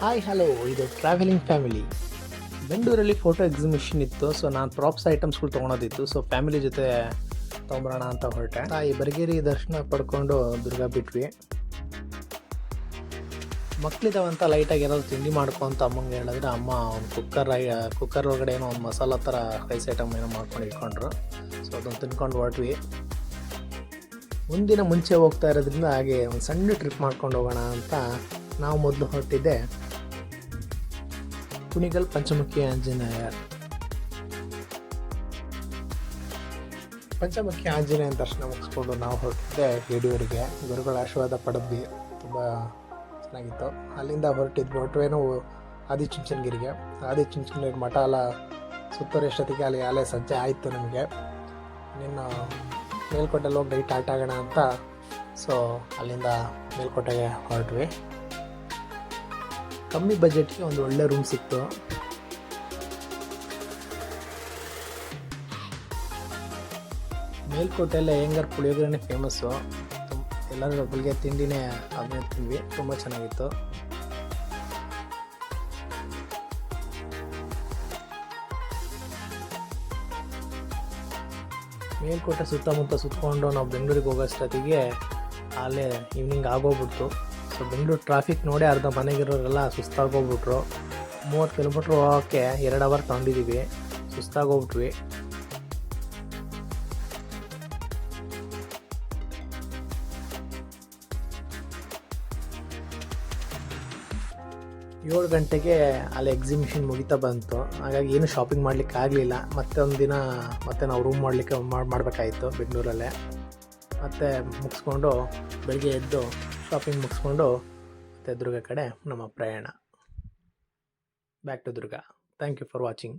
Hi hello ಇದು travelling family ಬೆಂಗಳೂರಲ್ಲಿ photo exhibition ಇತ್ತು ಸೊ ನಾನು ಪ್ರಾಪ್ಸ್ ಐಟಮ್ಸ್ಗಳು ತೊಗೊಳೋದಿತ್ತು ಸೊ ಫ್ಯಾಮಿಲಿ ಜೊತೆ ತೊಗೊಂಬರೋಣ ಅಂತ ಹೊರಟೆ. ತಾಯಿ ಬರಗೇರಿ ದರ್ಶನ ಪಡ್ಕೊಂಡು ದುರ್ಗಾ ಬಿಟ್ವಿ. ಮಕ್ಳಿದಾವಂತ ಲೈಟಾಗಿ ಏನಾದ್ರು ತಿಂಡಿ ಮಾಡ್ಕೊಂತ ಅಮ್ಮಂಗೆ ಹೇಳಿದ್ರೆ ಅಮ್ಮ ಒಂದು ಕುಕ್ಕರ್ ಕುಕ್ಕರ್ ಒಳಗಡೆ ಏನೋ ಒಂದು ಮಸಾಲ ಥರ ರೈಸ್ ಐಟಮ್ ಏನೋ ಮಾಡ್ಕೊಂಡು ಇಟ್ಕೊಂಡ್ರು. ಸೊ ಅದನ್ನು ತಿನ್ಕೊಂಡು ಹೊರಟ್ವಿ. ಮುಂದಿನ ಮುಂಚೆ ಹೋಗ್ತಾ ಇರೋದ್ರಿಂದ ಹಾಗೆ ಒಂದು ಸಣ್ಣ ಟ್ರಿಪ್ ಮಾಡ್ಕೊಂಡು ಹೋಗೋಣ ಅಂತ ನಾವು ಮೊದಲು ಹೊರಟಿದ್ದೆ. ಕುಣಿಗಲ್ ಪಂಚಮುಖಿ ಆಂಜನೇಯ. ಪಂಚಮುಖಿ ಆಂಜನೇಯನ ದರ್ಶನ ಮುಗಿಸ್ಕೊಂಡು ನಾವು ಹೊರಟಿದ್ದೆ ಯಡಿಯೂರಿಗೆ ಗುರುಗಳ ಆಶೀರ್ವಾದ ಪಡೆದ್ವಿ ತುಂಬ ಚೆನ್ನಾಗಿತ್ತು. ಅಲ್ಲಿಂದ ಹೊರಟಿದ್ವಿ ಹೊರಟುವೇನು ಆದಿಚುಂಚನಗಿರಿಗೆ. ಆದಿಚುಂಚನಗಿರಿ ಮಠ ಎಲ್ಲ ಸುತ್ತೋರೆಷ್ಟೊತ್ತಿಗೆ ಅಲ್ಲಿ ಅಲ್ಲೇ ಸಜ್ಜೆ ಆಯಿತು ನಮಗೆ. ಇನ್ನು ಮೇಲ್ಕೋಟೆಲ್ಲಿ ಹೋಗಿ ಡೈಟ್ ಆಟ ಆಗೋಣ ಅಂತ. ಸೊ ಅಲ್ಲಿಂದ ಮೇಲ್ಕೋಟೆಗೆ ಹೊರಟ್ವಿ. ಕಮ್ಮಿ ಬಜೆಟ್ಗೆ ಒಂದು ಒಳ್ಳೆ ರೂಮ್ ಸಿಕ್ತು. ಮೇಲ್ಕೋಟೆಯಲ್ಲೇ ಹೆಂಗಾರ್ ಪುಳಿಯೋಗ್ರೆ ಫೇಮಸ್ಸು ಎಲ್ಲರೂ ಒಬ್ಬಳಿಗೆ ತಿಂಡಿನೇ ಅದನ್ನೇ ತಿಂದ್ವಿ. ತುಂಬ ಚೆನ್ನಾಗಿತ್ತು. ಮೇಲ್ಕೋಟೆ ಸುತ್ತಮುತ್ತ ಸುತ್ತಕೊಂಡು ನಾವು ಬೆಂಗಳೂರಿಗೆ ಹೋಗೋಷ್ಟೊತ್ತಿಗೆ ಅಲ್ಲೇ ಈವ್ನಿಂಗ್ ಆಗೋಗ್ಬಿಡ್ತು. ಸೊ ಬೆಂಗಳೂರು ಟ್ರಾಫಿಕ್ ನೋಡಿ ಅರ್ಧ ಮನೆಗಿರೋರೆಲ್ಲ ಸುಸ್ತಾಗೋಗ್ಬಿಟ್ರು. ಮೂವತ್ತು ಕಿಲೋಮೀಟ್ರ್ ಹೋಗೋಕ್ಕೆ ಎರಡು ಅವರ್ ತೊಗೊಂಡಿದ್ದೀವಿ ಸುಸ್ತಾಗೋಗ್ಬಿಟ್ವಿ. ಏಳು ಗಂಟೆಗೆ ಅಲ್ಲಿ ಎಕ್ಸಿಬಿಷನ್ ಮುಗಿತಾ ಬಂತು. ಹಾಗಾಗಿ ಏನು ಶಾಪಿಂಗ್ ಮಾಡ್ಲಿಕ್ಕೆ ಆಗಲಿಲ್ಲ. ಮತ್ತೆ ಒಂದು ದಿನ ಮತ್ತೆ ನಾವು ರೂಮ್ ಮಾಡಲಿಕ್ಕೆ ಮಾಡಬೇಕಾಯಿತು ಬೆಂಗಳೂರಲ್ಲೇ. ಮತ್ತೆ ಮುಗಿಸ್ಕೊಂಡು ಬೆಳಿಗ್ಗೆ ಎದ್ದು ಶಾಪಿಂಗ್ ಮುಗಿಸ್ಕೊಂಡು ಮತ್ತೆ ದುರ್ಗ ಕಡೆ ನಮ್ಮ ಪ್ರಯಾಣ. Back to Durga thank you for watching